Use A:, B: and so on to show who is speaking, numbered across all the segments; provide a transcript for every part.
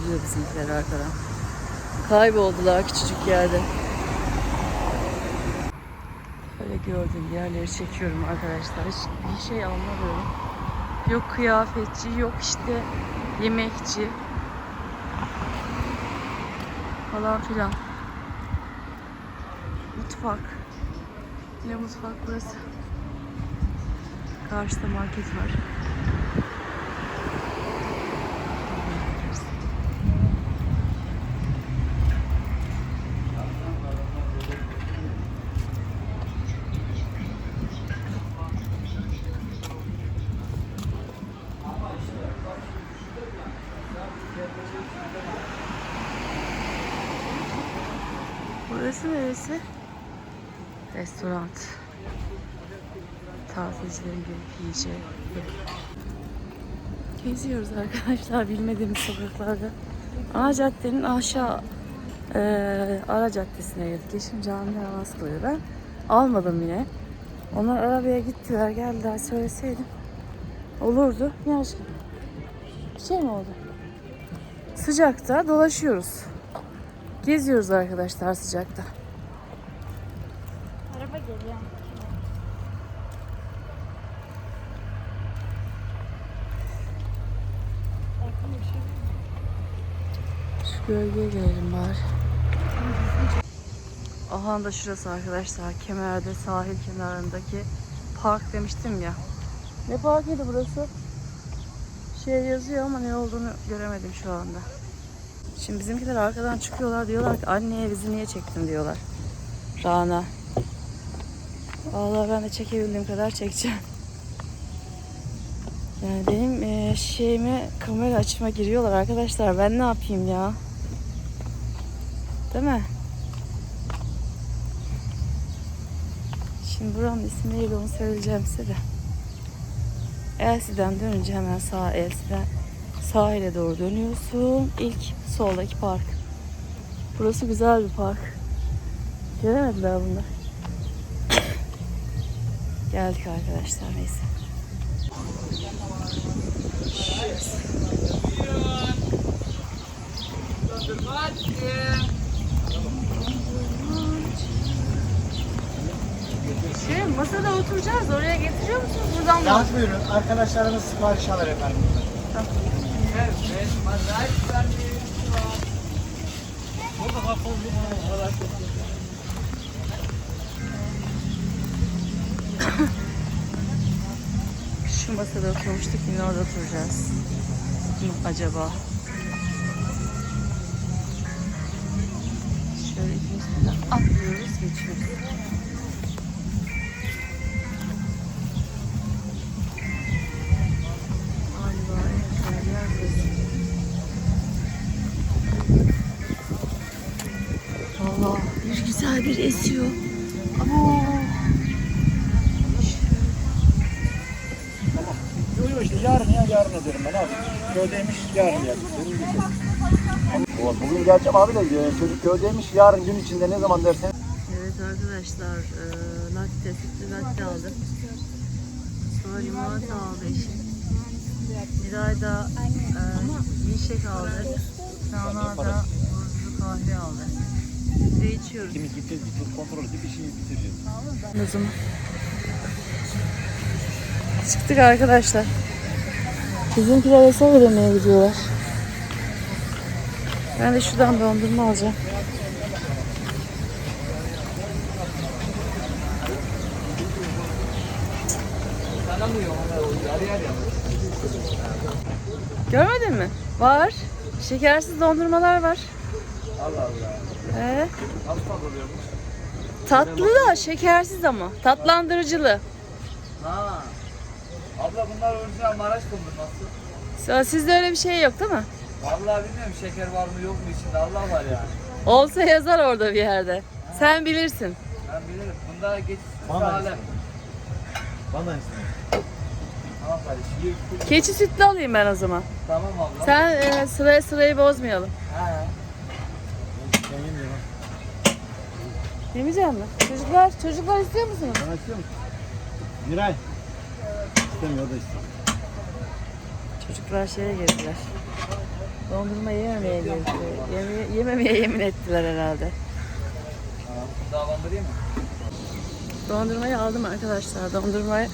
A: gidiyor bizimkiler arkadan. Kayboldular küçücük yerde. Böyle gördüğüm yerleri çekiyorum arkadaşlar. Hiç bir şey anlamıyorum. Yok kıyafetçi, yok işte yemekçi falan filan. Mutfak. Ne mutfak burası? Karşıda market var. Burası neresi? Restoran. Tatilcilerin gelip yiyeceği. Geziyoruz arkadaşlar bilmediğimiz sokaklarda. Ana caddenin aşağı eee ara caddesine girdik. Eşim camide namaz kılıyor. Ben almadım yine. Onlar arabaya gittiler geldiler söyleseydim. Olurdu. Ne aşkım? Bir şey mi oldu? Sıcakta dolaşıyoruz. Geziyoruz arkadaşlar sıcakta.
B: Araba geliyor.
A: Şu gölgeye gelelim bari. Aha da şurası arkadaşlar. Kemer'de sahil kenarındaki park demiştim ya. Ne parkıydı burası? Şey yazıyor ama ne olduğunu göremedim şu anda. Şimdi bizimkiler arkadan çıkıyorlar diyorlar ki anneye bizi niye çektin diyorlar. Rana. Vallahi ben de çekebildiğim kadar çekeceğim. Yani benim eee, şeyime kamera açıma giriyorlar arkadaşlar. Ben ne yapayım ya? Değil mi? Şimdi buranın ismi neydi onu söyleyeceğim size de. Elsiden dönünce hemen sağ Elsiden sahile doğru dönüyorsun. İlk soldaki park. Burası güzel bir park. Gelemediler bunlar. Geldik arkadaşlar neyse. Şey masada oturacağız oraya getiriyor musunuz buradan mı?
C: Yalnız buyurun. Arkadaşlarımız sipariş alır efendim.
A: Şu masada oturmuştuk yine orada oturacağız. Mı acaba? Şöyle ikimiz birden atlıyoruz geçiyoruz. Valla bir güzel bir esiyor. Ama
C: yarın ya yarın ederim ben abi. Köydeymiş yarın geldim. Bugün geleceğim abi de e, çocuk köydeymiş yarın gün içinde ne zaman dersen.
A: Evet arkadaşlar, e, latte, sütlü latte aldım. Sonra limonata aldı eşim. Miray da e, milkshake aldı. Rana da buzlu kahve aldı. Biz de içiyoruz.
C: İkimiz gideceğiz bir tur kontrol edip işi bitireceğiz.
A: O zaman. Çıktık arkadaşlar. Bizimkiler hesap ödemeye gidiyorlar. Ben de şuradan dondurma alacağım. Görmedin mi? Var. Şekersiz dondurmalar var.
C: Allah Allah.
A: Ee, tatlı da şekersiz ama. Tatlandırıcılı.
C: Ha. Abla bunlar orijinal Maraş dondurması.
A: Sizde öyle bir şey yok değil mi?
C: Vallahi bilmiyorum şeker var mı yok mu içinde Allah var yani.
A: Olsa yazar orada bir yerde. Sen bilirsin.
C: Ben bilirim. Bunda geç
D: Bana
C: alem.
D: Bana istedim.
C: Kardeşim. Yürü.
A: Keçi sütlü alayım ben o zaman.
C: Tamam abla.
A: Sen e, sıraya sırayı bozmayalım.
C: He.
D: Ben.
A: Yemeyecek mi? Çocuklar, çocuklar istiyor musunuz?
D: Bana istiyor musun? Miray. İstemiyor o da istiyor.
A: Çocuklar şeye girdiler. Dondurma yememeye, yeme, yememeye yemin ettiler herhalde.
C: Davandırayım mı?
A: Dondurmayı aldım arkadaşlar. Dondurmayı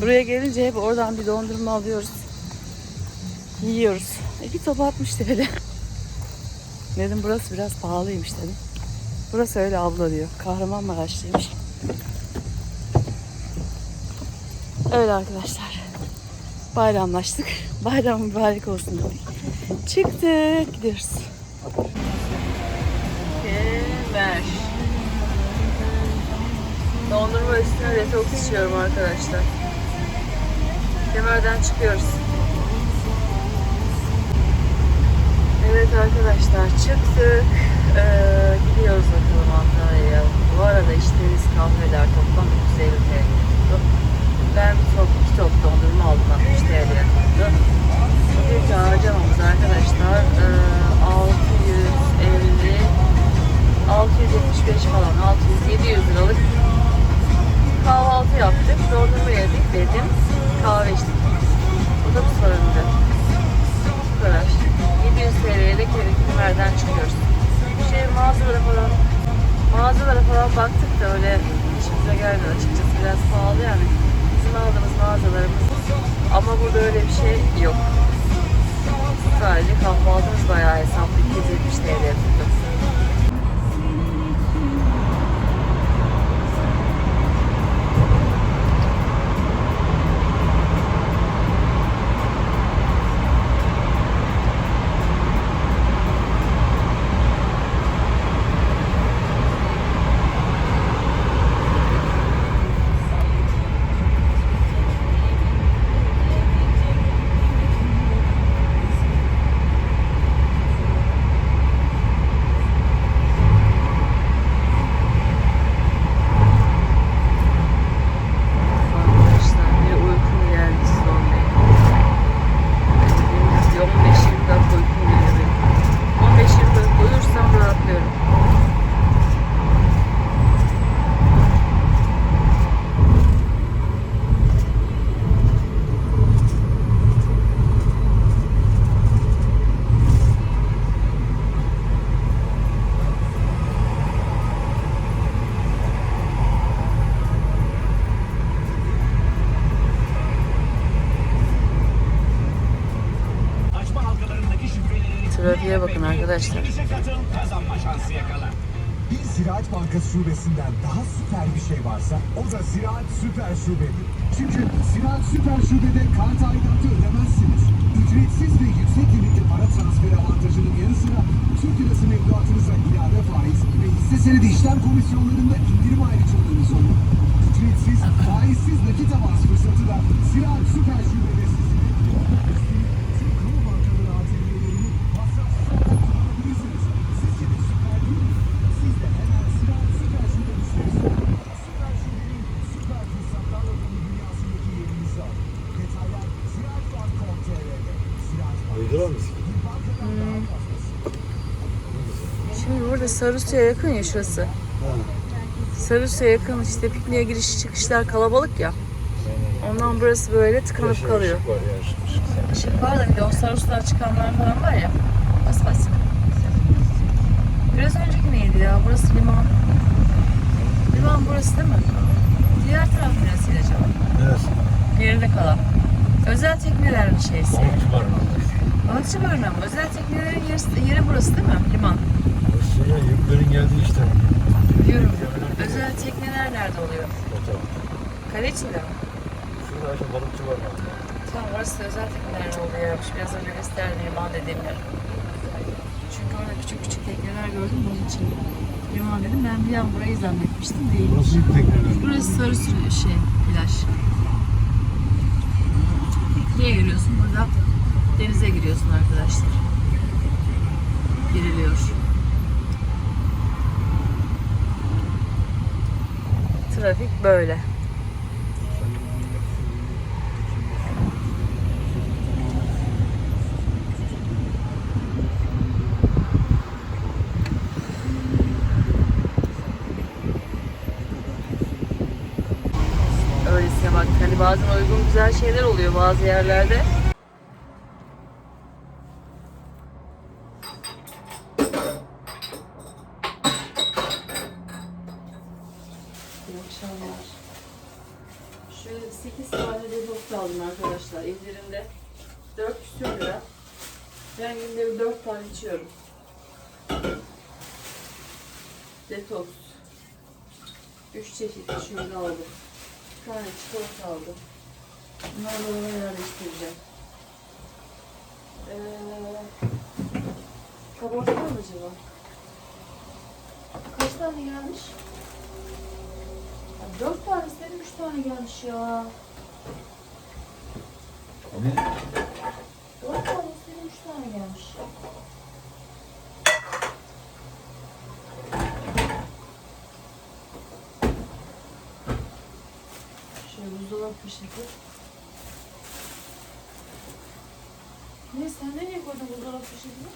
A: buraya gelince hep oradan bir dondurma alıyoruz. Yiyoruz. İki top 60 TL. Dedim burası biraz pahalıymış dedim. Burası öyle abla diyor. Kahramanmaraşlıymış. Öyle arkadaşlar. Bayramlaştık. Bayram mübarek olsun dedik. Çıktık. Gidiyoruz. Kemer. Dondurma üstüne detoks içiyorum arkadaşlar. Kemerden çıkıyoruz. Evet arkadaşlar çıktık. Ee, gidiyoruz bakalım Antalya'ya. Bu arada içtiğimiz kahveler toplam 350 TL arkadaşlar. Bir
E: Ziraat Bankası şubesinden daha süper bir şey varsa o da Ziraat Süper Şube'dir. Çünkü Ziraat Süper Şube'de kart aidatı ödemezsiniz. Ücretsiz ve yüksek limitli para transferi avantajının yanı sıra Türk lirası mevduatınıza ilave faiz ve hisse senedi işlem komisyonlarında indirim ayrıcalığınız olur. Ücretsiz, faizsiz nakit avans fırsatı da Ziraat Süper Şube'de
A: Burada Sarısu'ya yakın ya şurası. Sarısu'ya yakın işte pikniğe giriş çıkışlar kalabalık ya. Ondan burası böyle tıkanıp kalıyor.
D: Var ya, ışık, ışık.
A: Işık var da bir de o Sarısu'dan çıkanlar falan var ya. Bas bas. Biraz önceki neydi ya? Burası liman. Liman burası değil mi? Diğer taraf neresiydi acaba?
D: Neresi?
A: Geride kalan. Özel teknelerin şeysi.
D: Balıkçı var mı?
A: Balıkçı barınağı mı? Özel teknelerin yeri, yeri burası değil mi? Liman.
D: Sonra yüklerin geldiği işte.
A: Biliyorum. Özel tekneler nerede oluyor?
D: O taraf.
A: Kale içinde mi?
D: Şurada aşağı balıkçı var?
A: Tamam orası özel teknelerin olduğu yermiş. Biraz önce gösterdim liman dediğim yer. Çünkü orada küçük küçük tekneler gördüm bunun için. Liman dedim ben bir an burayı zannetmiştim değil.
D: Burası yük tekneleri.
A: Burası sarı sürü şey plaj. Niye giriyorsun burada? Denize giriyorsun arkadaşlar. Giriliyor. Trafik böyle. Öylesine bak hani bazen uygun güzel şeyler oluyor bazı yerlerde. akşamlar. Şöyle 8 tane detoks aldım arkadaşlar. İndirimde 4 küsür lira. Ben günde bir 4 tane içiyorum. Detoks. 3 çeşit şöyle aldım. Bir tane çikolata aldım. Bunları dolaba yerleştireceğim. Ee, kabartma mı acaba? Kaç tane gelmiş? Ya dört tane istedim, üç tane gelmiş ya. Dört tane istedim, üç tane gelmiş. Şöyle buzdolabı poşeti. Ne sen nereye koydun buzdolabı poşetini?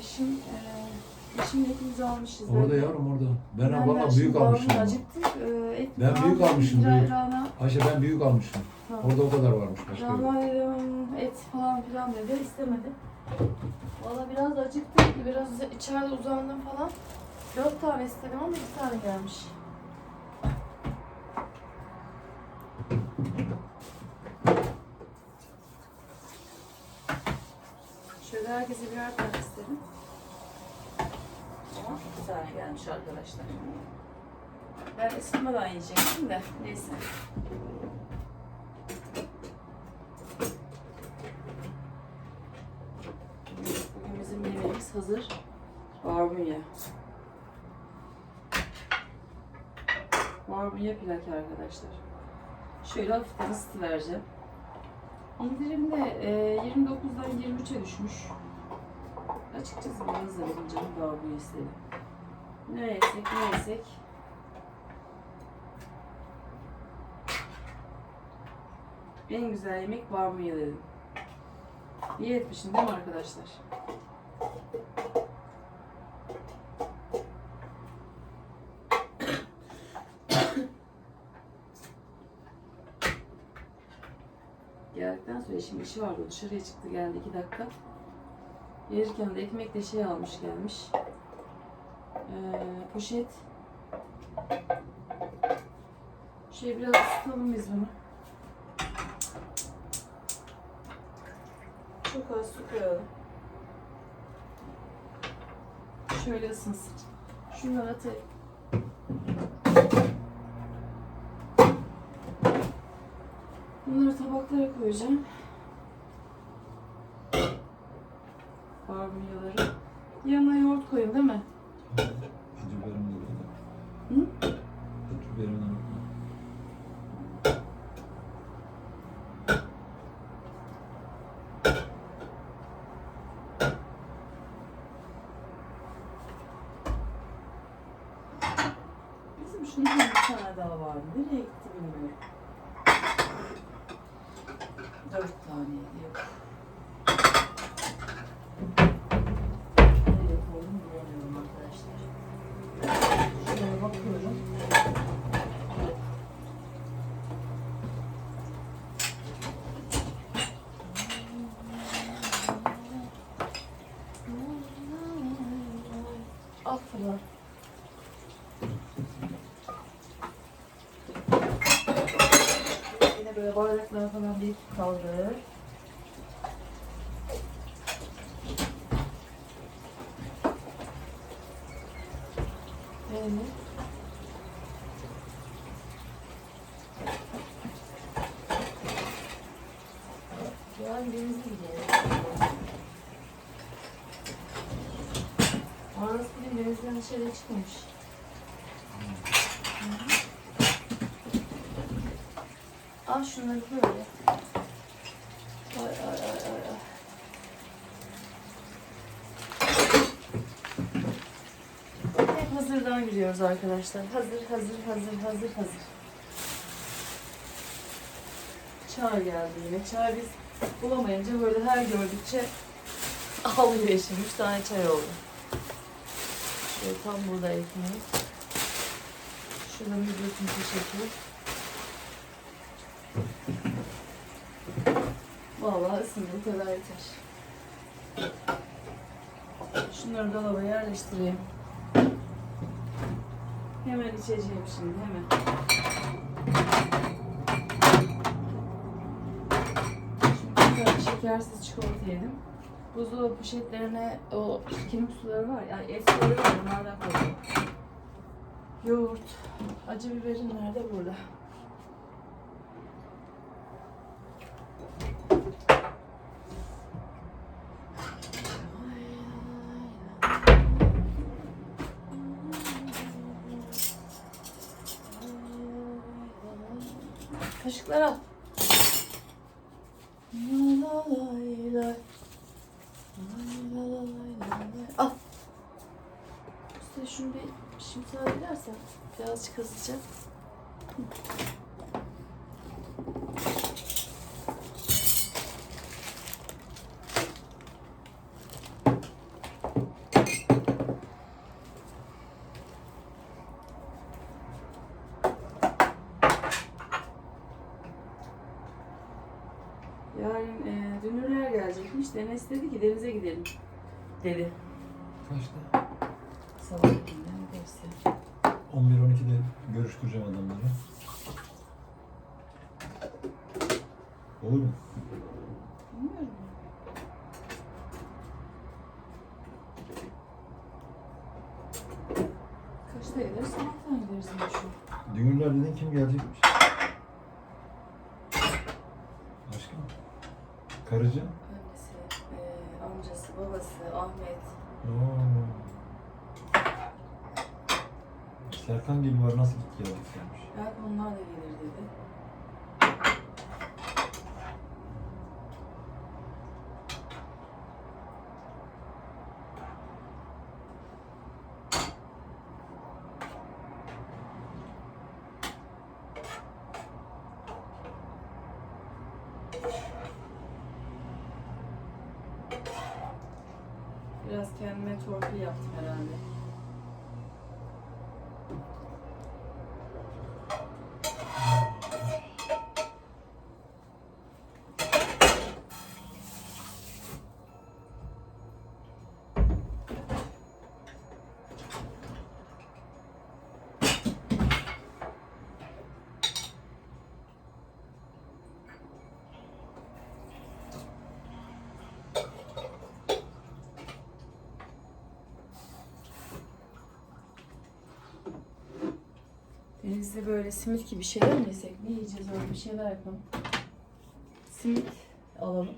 A: Eşim, eee eşimle ikimiz almışız.
D: Orada yavrum orada. Ben,
A: Ben
D: valla büyük almışım.
A: Ee, et
D: Ben büyük almışım, büyük. Ayşe ben büyük almışım.
A: Tamam.
D: Orada o kadar varmış başka.
A: Rana dedim, et falan filan dedi. istemedi. Valla biraz acıktık. Biraz içeride uzandım falan. Dört tane istedim ama bir tane gelmiş. Şöyle herkese birer tane istedim. Ama bir tane gelmiş arkadaşlar. Ben ısıtmadan yiyecektim de neyse. Bugün bizim yemeğimiz hazır. Barbunya. Barbunya plak arkadaşlar. Şöyle hafiften ısıtı vereceğim. İndirimde e, 29'dan 23'e düşmüş. Açıkçası benim canım barbunya istedi. Ne yesek ne yesek. En güzel yemek barbunya dedim. İyi etmişim değil mi arkadaşlar? Geldikten sonra eşim işi vardı. Dışarıya çıktı geldi iki dakika. Gelirken de ekmekle şey almış gelmiş. Ee, poşet. Şey biraz ısıtalım biz bunu. Çok az su koyalım. Şöyle ısınsın. Şunları atayım. Bunları tabaklara koyacağım. Barbunyaları. Yanına yoğurt koyun değil mi?
D: Acı biberim de burada.
A: Hı?
D: Acı biberim de burada.
A: Bizim şundan bir tane daha var. Nereye gitti bilmiyorum. Dört taneydi yok. Nereye koydum bilemiyorum arkadaşlar. Şuraya bakıyorum. Fırla. Yine böyle bardaklar falan bir kaldır. Evet. Yani denize gidelim. Orası bir denizden dışarı çıkmış. Al şunları böyle. Ay ay ay ay. Hep hazırdan gidiyoruz arkadaşlar. Hazır hazır hazır hazır hazır. Çay geldi yine. Çay biz bulamayınca böyle her gördükçe alıyor eşim. Üç tane çay oldu. Şöyle tam burada ekmeğimiz. Şuradan bütün teşekkür. Vallahi ısındığı kadar yeter. Şunları dolaba yerleştireyim. Hemen içeceğim şimdi hemen. Şimdi şekersiz çikolata yedim. Buzdolabı poşetlerine o kemik suları var ya et suları var onlardan. Yoğurt. Acı biberim nerede? Burada. Kaşıklar al. Al. İşte şunu bir müsaade edersen birazcık hızlıca. Yarın e, dünürler gelecekmiş. Deniz dedi ki denize gidelim. Dedi.
D: Kaçta?
A: Sabah gidinden dersi.
D: 11-12'de görüştüreceğim adamları. Olur mu?
A: Bilmiyorum. Kaçta gideriz? Sabahtan gideriz şu.
D: Düğünler dedin kim gelecekmiş? Başka mı? Serkan Gül var nasıl git geleceklermiş?
A: Belki onlar da gelir dedi. Biraz kendime torpil yaptım herhalde. Denizde böyle simit gibi şeyler mi yesek? Ne yiyeceğiz öyle bir şeyler yapalım. Simit alalım.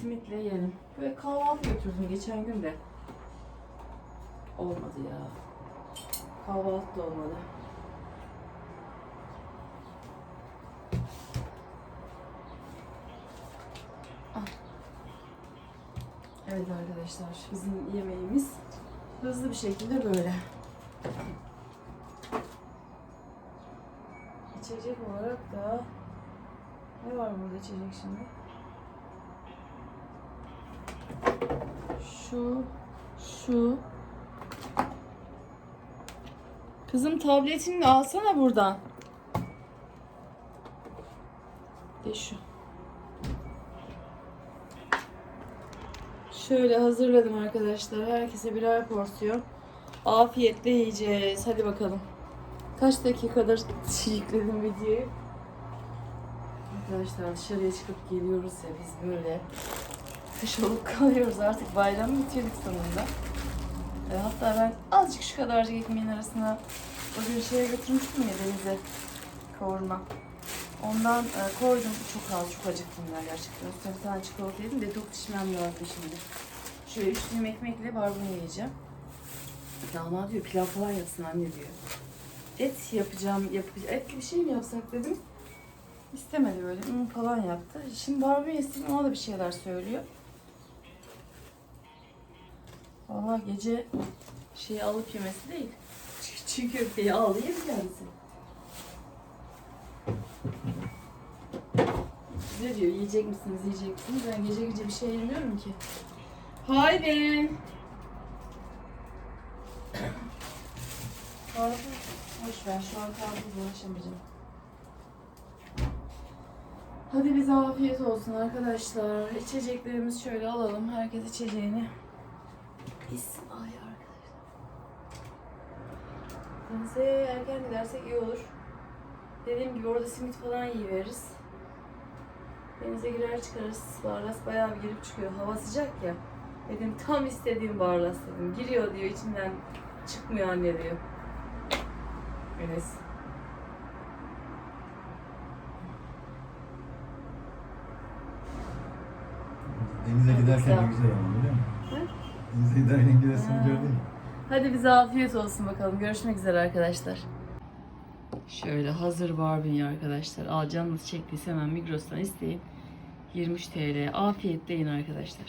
A: Simitle yiyelim. Böyle kahvaltı götürdüm geçen gün de. Olmadı ya. Kahvaltı da olmadı. Ah. Evet arkadaşlar bizim yemeğimiz hızlı bir şekilde böyle. Var burada içecek şimdi? Şu, şu. Kızım tabletini alsana buradan. De şu. Şöyle hazırladım arkadaşlar. Herkese birer porsiyon. Afiyetle yiyeceğiz. Hadi bakalım. Kaç dakikadır yükledim videoyu. Arkadaşlar dışarıya çıkıp geliyoruz ya biz böyle kış olup kalıyoruz artık bayramı bitirdik sonunda. E, hatta ben azıcık şu kadarcık ekmeğin arasına o gün şeye götürmüştüm ya denize kavurma. Ondan e, koydum çok az çok acıktım ben gerçekten. Üstüne bir tane çikolata yedim de tok dişmem lazım şimdi. Şöyle üç ekmekle barbunya yiyeceğim. Damat diyor pilav falan yapsın anne diyor et yapacağım, yap etli bir şey mi yapsak dedim. İstemedi böyle, un falan yaptı. Şimdi barbunya istedim, ona da bir şeyler söylüyor. Valla gece şeyi alıp yemesi değil. Çiğ, köfteyi al yiyelim kendisi. Ne diyor, yiyecek misiniz, yiyecek misiniz? Ben gece gece bir şey yemiyorum ki. Haydi. Karpuz. Boş ver şu an karpuzla uğraşamayacağım. Hadi bize afiyet olsun arkadaşlar. İçeceklerimizi şöyle alalım. Herkes içeceğini. İsim ay arkadaşlar. Denize erken gidersek iyi olur. Dediğim gibi orada simit falan yiyiveririz. Denize girer çıkarız. Barlas bayağı bir girip çıkıyor. Hava sıcak ya. Dedim tam istediğim Barlas dedim. Giriyor diyor içinden çıkmıyor anne diyor. Enes.
D: Denize giderken ne güzel ama biliyor musun?
A: Hı?
D: Denize giderken gidesin
A: Ha.
D: gördün mü?
A: Hadi bize afiyet olsun bakalım. Görüşmek üzere arkadaşlar. Şöyle hazır barbunya arkadaşlar. Al canınız çektiyse hemen Migros'tan isteyin. 23 TL. Afiyetle yiyin arkadaşlar.